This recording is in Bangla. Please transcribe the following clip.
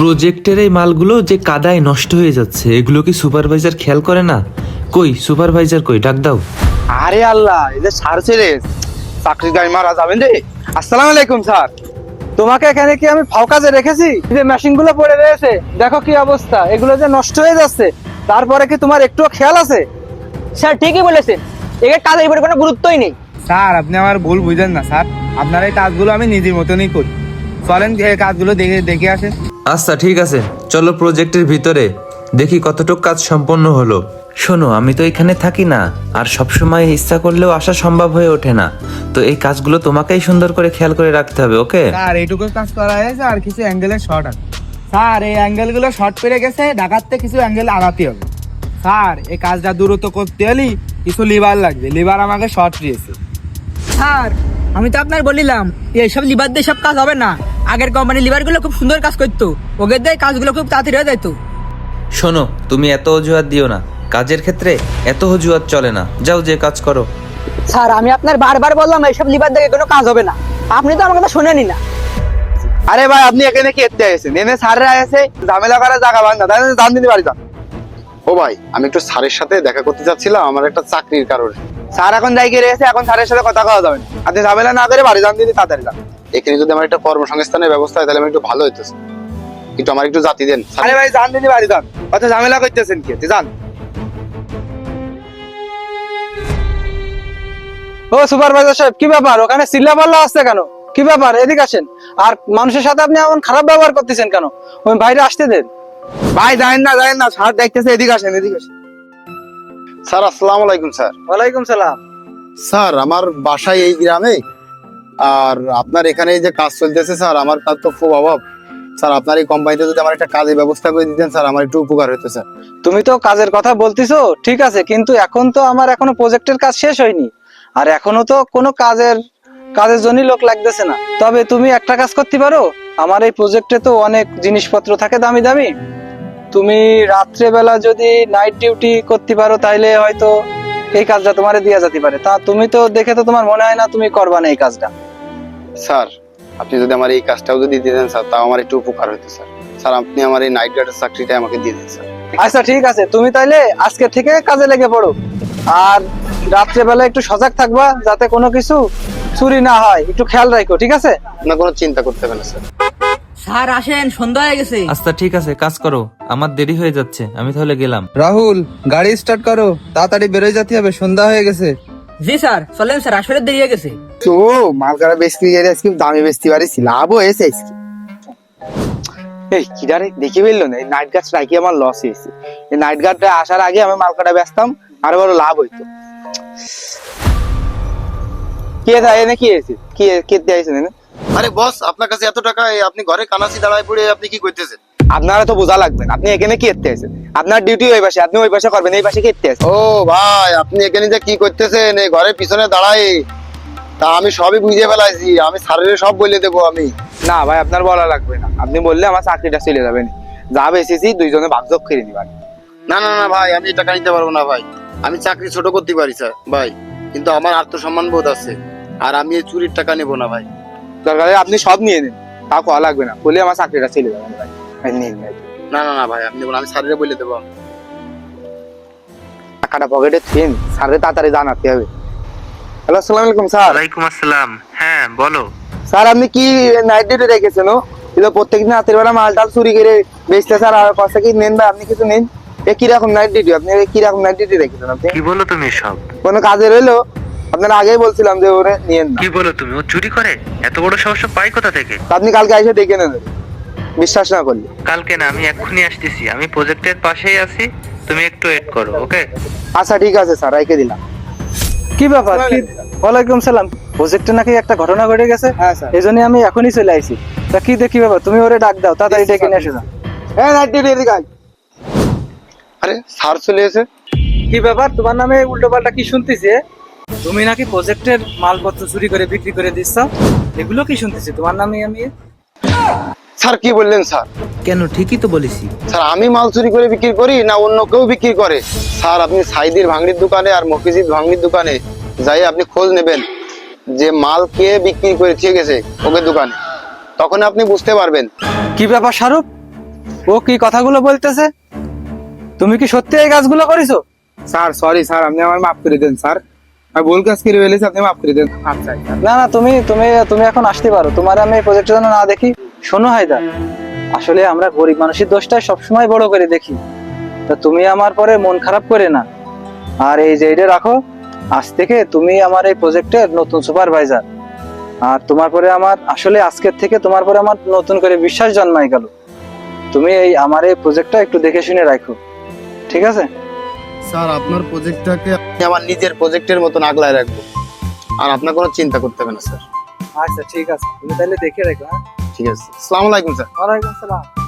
প্রজেক্টের এই মালগুলো যে কাদায় নষ্ট হয়ে যাচ্ছে এগুলো কি সুপারভাইজার খেয়াল করে না? কই সুপারভাইজার কই? ডাক দাও। আরে আল্লাহ এই যে স্যার ছেলে চাকরির গাড়ি মারা যাবেন রে। আসসালামু আলাইকুম স্যার তোমাকে এখানে কি আমি ফাও কাজে রেখেছি? এই যে মেশিনগুলো পড়ে রয়েছে দেখো কি অবস্থা। এগুলো যে নষ্ট হয়ে যাচ্ছে তারপরে কি তোমার একটুও খেয়াল আছে? স্যার ঠিকই বলেছেন। একে কাজের উপরে কোনো গুরুত্বই নেই। স্যার আপনি আমার ভুল বুঝেন না স্যার আপনার এই কাজগুলো আমি নিজের মতনই করি। চলেন এই কাজগুলো দেখে দেখে আসেন। আচ্ছা ঠিক আছে। চলো প্রজেক্টের ভিতরে। দেখি কতটুকু কাজ সম্পন্ন হলো। শোনো, আমি তো এখানে থাকি না। আর সবসময় ইচ্ছা করলেও আসা সম্ভব হয়ে ওঠে না। তো এই কাজগুলো তোমাকেই সুন্দর করে খেয়াল করে রাখতে হবে, ওকে? স্যার, এইটুকু কাজ করা হয়েছে আর কিছু অ্যাঙ্গেলের শর্ট আছে। স্যার, এই অ্যাঙ্গেলগুলো শর্ট পেরে গেছে ঢাকাতে কিছু অ্যাঙ্গেল আগাতে হবে। স্যার, এই কাজটা দ্রুত করতে হলে কিছু লিভার লাগবে। লিভার আমাকে শর্ট দিয়েছে। স্যার, আমি তো আপনার বলিলাম এইসব লিভার দিয়ে সব কাজ হবে না। আগের কোম্পানির লিভারগুলো খুব সুন্দর কাজ করতো। ওদের দিয়ে কাজগুলো খুব তাড়াতাড়ি হয়ে যেত শোনো তুমি এত অজুহাত দিও না। কাজের ক্ষেত্রে এত অজুহাত চলে না। যাও যে কাজ করো। স্যার আমি আপনার বারবার বললাম এইসব লিভার দিয়ে কোনো কাজ হবে না। আপনি তো আমার কথা শোনেনি না। আরে ভাই আপনি এখানে কি এতে আছেন এনে স্যাররা আছে ঝামেলা করা জায়গা বান্ধা তাই জান দিতে পারি যান ও ভাই আমি একটু স্যারের সাথে দেখা করতে চাচ্ছিলাম আমার একটা চাকরির কারণে। স্যার এখন যাই গিয়ে রয়েছে এখন স্যারের সাথে কথা কওয়া যাবে না। আপনি ঝামেলা না করে বাড়ি যান দিতে তাড়াতাড়ি যান। এখানে যদি আমার একটা কর্মসংস্থানের ব্যবস্থা হয় তাহলে আমি একটু ভালো হইতেছে। একটু আমার একটু জাতি দেন আরে ভাই জান দিতে বাড়ি যান। অত ঝামেলা করতেছেন কি? যান। ও সুপারভাইজার সাহেব কি ব্যাপার? ওখানে চিল্লা পাল্লা আসছে কেন? কি ব্যাপার? এদিকে আসেন। আর মানুষের সাথে আপনি এমন খারাপ ব্যবহার করতেছেন কেন? ওই বাইরে আসতে দেন। ভাই যায়েন না যায়েন না স্যার দেখতেছে এদিকে আসেন এদিকে আসেন। স্যার আসসালামু আলাইকুম স্যার। ওয়ালাইকুম সালাম। স্যার আমার বাসায় এই গ্রামে আর আপনার এখানে যে কাজ চলতেছে স্যার আমার কাজ তো খুব অভাব। স্যার আপনার এই কোম্পানিতে যদি আমার একটা কাজের ব্যবস্থা করে দিতেন স্যার আমার একটু উপকার হতো স্যার। তুমি তো কাজের কথা বলতিছো ঠিক আছে কিন্তু এখন তো আমার এখনও প্রজেক্টের কাজ শেষ হয়নি। আর এখনও তো কোনো কাজের কাজের জন্যই লোক লাগতেছে না। তবে তুমি একটা কাজ করতে পারো? আমার এই প্রজেক্টে তো অনেক জিনিসপত্র থাকে দামি দামি। তুমি রাত্রে বেলা যদি নাইট ডিউটি করতে পারো তাইলে হয়তো এই কাজটা তোমার দেওয়া যেতে পারে। তা তুমি তো দেখে তো তোমার মনে হয় না তুমি করবা না এই কাজটা। স্যার আপনি যদি আমার এই কাজটাও যদি দিতেন স্যার তাও আমার একটু উপকার হতো স্যার। স্যার আপনি আমার এই নাইট গার্ডের চাকরিটা আমাকে দিয়ে দিন স্যার। আচ্ছা ঠিক আছে। তুমি তাইলে আজকে থেকে কাজে লেগে পড়ো। আর রাত্রে বেলা একটু সজাগ থাকবা যাতে কোনো কিছু চুরি না হয়। একটু খেয়াল রাখো ঠিক আছে? আপনার কোনো চিন্তা করতে হবে না স্যার। স্যার আসেন সন্ধ্যা হয়ে গেছে। আচ্ছা ঠিক আছে কাজ করো। আমার দেরি হয়ে যাচ্ছে আমি তাহলে গেলাম। রাহুল গাড়ি স্টার্ট করো। তাড়াতাড়ি বেরোয় যেতে হবে সন্ধ্যা হয়ে গেছে। জি স্যার চলেন স্যার আসলে দেরি হয়ে গেছে। তো মাল কাটা গেলে আজকে দামে বেচতে পারিস লাভ হয়েছে আজকে। এই কিরারে দেখি ফেলল না এই নাইট গার্ড রাখি আমার লস হয়েছে। এই নাইট গার্ডটা আসার আগে আমি মাল কাটা বেচতাম আরও বড় লাভ হইতো। কে দেয় এনে কি হয়েছে? কি কে দিয়েছেন এনে? আরে বস আপনার কাছে এত টাকা আপনি ঘরে কানাসি দাঁড়ায় পড়ে আপনি কি করতেছেন আপনারা তো বোঝা লাগবে আপনি এখানে কি এতে আছেন? আপনার ডিউটি ওই পাশে আপনি ওই পাশে করবেন এই পাশে কি এতে আছেন? ও ভাই আপনি এখানে যে কি করতেছেন এই ঘরের পিছনে তা আমি সবই বুঝে ফেলাইছি আমি স্যারের সব বলে দেবো আমি। না ভাই আপনার বলা লাগবে না। আপনি বললে আমার চাকরিটা চলে যাবে না। যা বেসেছি দুইজনে ভাগযোগ করে নিবেন না না না ভাই আমি টাকা নিতে পারব না ভাই। আমি চাকরি ছোট করতে পারি স্যার ভাই। কিন্তু আমার আত্মসম্মান বোধ আছে। আর আমি এই চুরির টাকা নেব না ভাই। দরকার হলে আপনি সব নিয়ে নিন। তা কওয়া লাগবে না। বলে আমার চাকরিটা চলে যাবে ভাই নিন না না না ভাই আপনি বলুন আমি স্যারের বলে দেবো। টাকাটা পকেটে থিন স্যারে তাড়াতাড়ি জানাতে হবে। হ্যালো আসসালামু আলাইকুম স্যার। ওয়ালাইকুম আসসালাম। হ্যাঁ বলো। স্যার আপনি কি নাইট ডিউটি রেখেছেন ও? কিন্তু প্রত্যেকদিন রাতের বেলা মাল টাল চুরি করে বেচতে স্যার আর কষ্ট কি নেন ভাই আপনি কিছু নেন? এ কীরকম নাইট ডিউটি আপনি কীরকম নাইট ডিউটি রেখেছেন আপনি? কি বলো তুমি সব? কোনো কাজের হইল আপনার আগেই বলছিলাম যে ওরে নিয়েন না। কি বলো তুমি? ও চুরি করে? এত বড় সমস্যা পাই কোথা থেকে? আপনি কালকে এসে দেখে নেন বিশ্বাস না করলে। কালকে না আমি এক্ষুনি আসতেছি। আমি প্রজেক্টের পাশেই আছি তুমি একটু ওয়েট করো ওকে আচ্ছা ঠিক আছে স্যার রেখে দিলাম। কি ব্যাপার? কি ওয়ালাইকুম সালাম। প্রজেক্টে নাকি একটা ঘটনা ঘটে গেছে? হ্যাঁ স্যার। এই জন্য আমি এখনই চলে আইছি। তা কি দেখি ব্যাপার? তুমি ওরে ডাক দাও তাড়াতাড়ি ডেকে নিয়ে এসে যাও হ্যাঁ এদিকে আরে স্যার চলে এসে? কি ব্যাপার? তোমার নামে উল্টো পাল্টা কি শুনতেছি? তুমি নাকি প্রজেক্টের মালপত্র চুরি করে বিক্রি করে দিচ্ছ? এগুলো কি শুনতেছি? তোমার নামে আমি স্যার কি বললেন স্যার? কেন? ঠিকই তো বলেছি। স্যার আমি মাল চুরি করে বিক্রি করি না অন্য কেউ বিক্রি করে? স্যার আপনি সাইদির ভাঙড়ির দোকানে আর মফিজির ভাঙড়ির দোকানে যাই আপনি খোঁজ নেবেন যে মাল কে বিক্রি করে ঠিক গেছে ওকে দোকানে। তখন আপনি বুঝতে পারবেন। কি ব্যাপার শাহরুখ? ও কি কথাগুলো বলতেছে? তুমি কি সত্যি এই কাজগুলো করেছ? স্যার সরি স্যার আপনি আমার মাফ করে দেন স্যার। ভুল কাজ করে ফেলেছি আপনি মাফ করে দেন। আচ্ছা না না, তুমি তুমি তুমি এখন আসতে পারো। তোমার আমি এই প্রজেক্টের জন্য না দেখি। শোনো হায়দা আসলে আমরা গরিব মানুষের দোষটাই সবসময় বড় করে দেখি। তা তুমি আমার পরে মন খারাপ করে না। আর এই যে এটা রাখো, আজ থেকে তুমি আমার এই প্রজেক্টের নতুন সুপারভাইজার আর তোমার পরে আমার, আসলে আজকের থেকে তোমার পরে আমার নতুন করে বিশ্বাস জন্মাই গেল। তুমি এই, আমার এই প্রজেক্টটা একটু দেখে শুনে রাখো। ঠিক আছে? স্যার আপনার প্রজেক্টটাকে আমি আমার নিজের প্রজেক্টের মতন আগলায় রাখব। আর আপনার কোনো চিন্তা করতে হবে না স্যার। আচ্ছা ঠিক আছে। তুমি তাহলে দেখে রাখো হ্যাঁ? ঠিক আছে। আসসালামু আলাইকুম স্যার। ওয়ালাইকুম আসসালাম।